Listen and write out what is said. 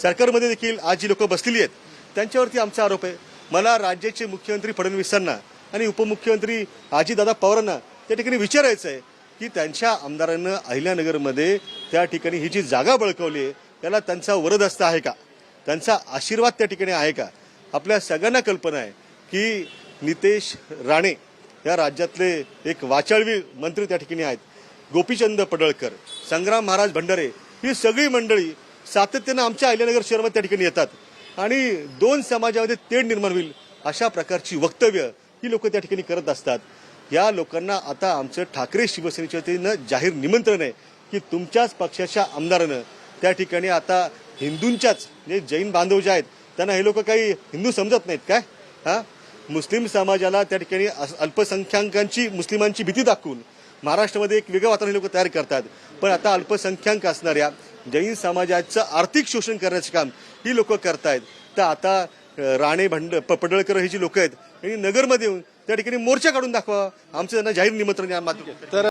सरकारमध्ये देखील आज जी लोक बसलेली आहेत त्यांच्यावरती आमचा आरोप आहे. मला राज्याचे मुख्यमंत्री फडणवीसांना आणि उपमुख्यमंत्री अजितदादा पवारांना त्या ठिकाणी विचारायचं आहे की त्यांच्या आमदारांना अहिल्यानगरमध्ये त्या ठिकाणी ही जी जागा बळकवली आहे त्याला त्यांचा वरदस्त आहे का? त्यांचा आशीर्वाद त्या ठिकाणी आहे का? आपल्या सगळ्यांना कल्पना आहे की नितेश राणे या राज्यातले एक वाचाळवी मंत्री त्या ठिकाणी आहेत. गोपीचंद पडळकर संग्राम महाराज भंडारे ही सगळी मंडळी सातत्यानं आमच्या अहिल्यानगर शहरामध्ये त्या ठिकाणी येतात. आणि दोन समाजामध्ये तेढ निर्माण होईल अशा प्रकारची वक्तव्य ही लोक त्या ठिकाणी करत असतात. या लोकांना आता आमचं ठाकरे शिवसेनेच्या वतीनं जाहीर निमंत्रण आहे की तुमच्याच पक्षाच्या आमदारानं त्या ठिकाणी आता हिंदूंच्याच जे जैन बांधव जे आहेत त्यांना हे लोक काही हिंदू समजत नाहीत काय? हा? मुस्लिम समाजाला त्या ठिकाणी अल्पसंख्याकांची मुस्लिमांची भीती दाखवून महाराष्ट्रामध्ये एक वेगळं वातावरण लोक तयार करतात. पण आता अल्पसंख्याक असणाऱ्या जैन समाजाचं आर्थिक शोषण करण्याचं काम ही लोक करतायत. तर आता राणे भंड प- पडळकर ही जी लोक आहेत यांनी नगरमध्ये येऊन त्या ठिकाणी मोर्चा काढून दाखवा. आमचं त्यांना जाहीर निमंत्रण या मात्र तर